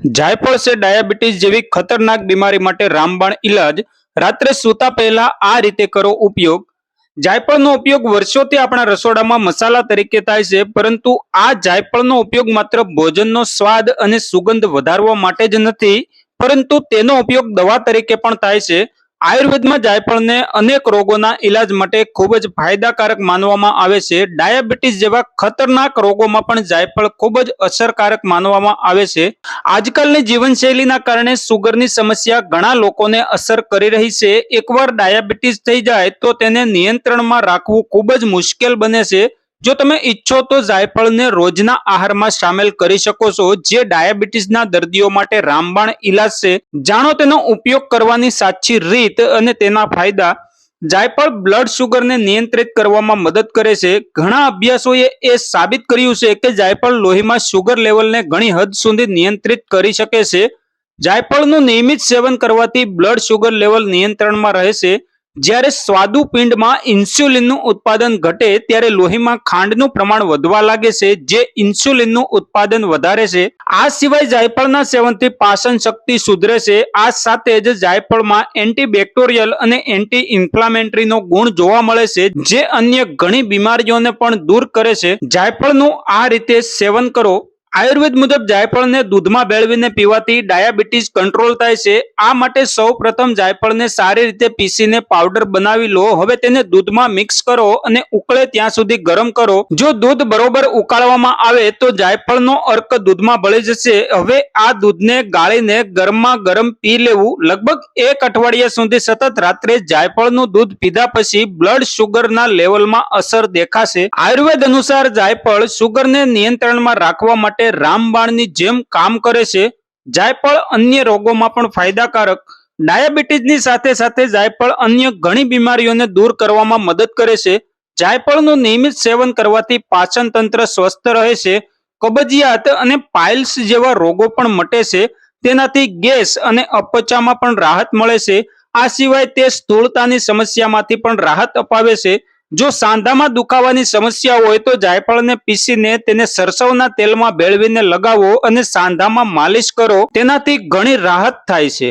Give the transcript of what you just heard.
જાયફળ છે ડાયાબિટીસ જેવી ખતરનાક બીમારી માટે રામબાણ ઈલાજ. રાત્રે સૂતા પહેલા આ રીતે કરો ઉપયોગ. જાયફળનો ઉપયોગ વર્ષોથી આપણા રસોડામાં મસાલા તરીકે થાય છે, પરંતુ આ જાયફળનો ઉપયોગ માત્ર ભોજનનો સ્વાદ અને સુગંધ વધારવા માટે જ નથી, પરંતુ તેનો ઉપયોગ દવા તરીકે પણ થાય છે. આયુર્વેદમાં જાયફળને અનેક રોગોના ઈલાજ માટે ખૂબ જ ફાયદાકારક માનવામાં આવે છે. ડાયાબિટીસ જેવા ખતરનાક રોગોમાં પણ જાયફળ ખૂબ જ અસરકારક માનવામાં આવે છે. આજકાલની જીવનશૈલીના કારણે સુગરની સમસ્યા ઘણા લોકોને અસર કરી રહી છે. એકવાર ડાયાબિટીસ થઈ જાય તો તેને નિયંત્રણમાં રાખવું ખૂબ જ મુશ્કેલ બને છે. જો તમે ઈચ્છો તો જાયફળને રોજના આહારમાં સામેલ કરી શકો છો, જે ડાયાબિટીસના દર્દીઓ માટે રામબાણ ઈલાજ છે. જાણો તેનો ઉપયોગ કરવાની સાચી રીત અને તેના ફાયદા. જાયફળ બ્લડ શુગરને નિયંત્રિત કરવામાં મદદ કરે છે. ઘણા અભ્યાસોએ એ સાબિત કર્યું છે કે જાયફળ લોહીમાં શુગર લેવલને ઘણી હદ સુધી નિયંત્રિત કરી શકે છે. જાયફળનું નિયમિત સેવન કરવાથી બ્લડ શુગર લેવલ નિયંત્રણમાં રહે છે. જ્યારે સ્વાદુપિંડમાં ઇન્સ્યુલિનનું ઉત્પાદન ઘટે ત્યારે લોહીમાં ખાંડનું પ્રમાણ વધવા લાગે છે, જે ઇન્સ્યુલિનનું ઉત્પાદન વધારે છે. આ સિવાય જાયફળના સેવનથી પાચન શક્તિ સુધરે છે. આ સાથે જ જાયફળમાં એન્ટીબેક્ટેરિયલ અને એન્ટી ઇન્ફ્લામેટરીનો ગુણ જોવા મળે છે, જે અન્ય ઘણી બીમારીઓને પણ દૂર કરે છે. જાયફળનું આ રીતે સેવન કરો આયુર્વેદ મુજબ જાયફળને દૂધમાં ભેળવીને પીવાથી ડાયાબિટીસ કંટ્રોલ થાય છે. આ માટે સૌ પ્રથમ જાયફળને સારી રીતે પીસીને પાવડર બનાવી લો. હવે તેને દૂધમાં મિક્સ કરો અને ઉકળે ત્યાં સુધી ગરમ કરો. જો દૂધ બરોબર ઉકાળવામાં આવે તો જાયફળનો અર્ક દૂધમાં ભળી જશે. હવે આ દૂધને ગાળીને ગરમમાં ગરમ પી લેવું. લગભગ એક અઠવાડિયા સુધી સતત રાત્રે જાયફળનું દૂધ પીધા પછી બ્લડ શુગરના લેવલમાં અસર દેખાશે. આયુર્વેદ અનુસાર જાયફળ શુગરને નિયંત્રણમાં રાખવા માટે રામબાણની જેમ કામ કરે છે જાયફળ અન્ય રોગોમાં પણ ફાયદાકારક. ડાયાબિટીસની સાથે સાથે જાયફળ અન્ય ઘણી બીમારીઓને દૂર કરવામાં મદદ કરે છે. જાયફળનું નિયમિત સેવન કરવાથી પાચન તંત્ર સ્વસ્થ રહે છે. કબજિયાત અને પાઇલ્સ જેવા રોગો પણ મટે છે. તેનાથી ગેસ અને અપચામાં પણ રાહત મળે છે. આ સિવાય તે સ્થૂળતાની સમસ્યામાંથી પણ રાહત અપાવે છે. જો સાંધામાં દુખાવાની સમસ્યા હોય તો જાયફળને પીસીને તેને સરસવના તેલમાં ભેળવીને લગાવો અને સાંધામાં માલિશ કરો. તેનાથી ઘણી રાહત થાય છે.